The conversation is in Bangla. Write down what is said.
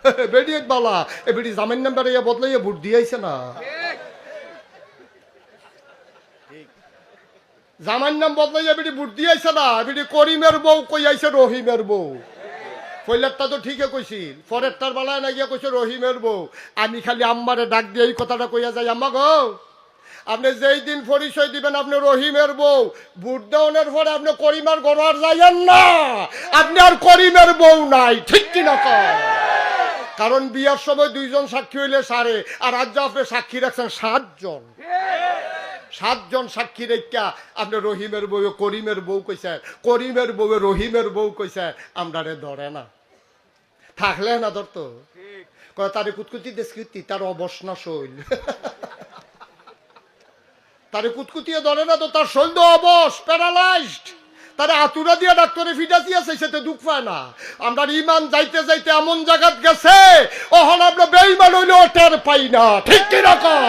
বেডি এক বালা। এ বেডি জামিন নাম্বার ইয়া বদলাইয়া ভোট দিয়েছে না। জামাইর নাম বদলাইয়া বেডি ভোট দিয়েছে না। বেডি করিমের বউ কই আইছে? রহিমের বউ। পৈলারটা তো ঠিকই কইছিল। পরেরটার বেলায় না গিয়া কইছে রহিমের বউ। আমি খালি আম্মারে ডাক দিয়ে এই কথাটা কইয়া যাই। আম্মা গো, আপনি যেই দিন পরিচয় দিবেন আপনি রহিমের বউ, ভোট দেওয়ানোর পরে আপনি করিমের গড়ার যাইয়েন না। আপনি আর করিমের বউ নাই। ঠিক কিনা কর কারণ বিয়ার সময় দুইজন সাক্ষী হইলে সারে, আর আজ আপনি সাক্ষী রাখছেন, সাতজন। সাতজন সাক্ষী রেখা আপনি রহিমের বউ করিমের বউ কইছে করিমের বউ রহিমের বউ কইছে আমরা রে ধরে না। থাকলে না ধরতো। তারে কুতকুতি দেশকৃতি, তার অবসনা শৈল। তারে কুতকুতিয়ে ধরে না তো তার শৈল অবস প্যারালাইজড। তারে আতুরা দিয়ে ডাক্তারে ফিটা দিয়েছে সেতে দুঃখ পায় না। আমরা ইমান যাইতে যাইতে এমন জায়গাত গেছে ওহন আমরা বেইমান হইলেও টের পাই না। ঠিক কীরকম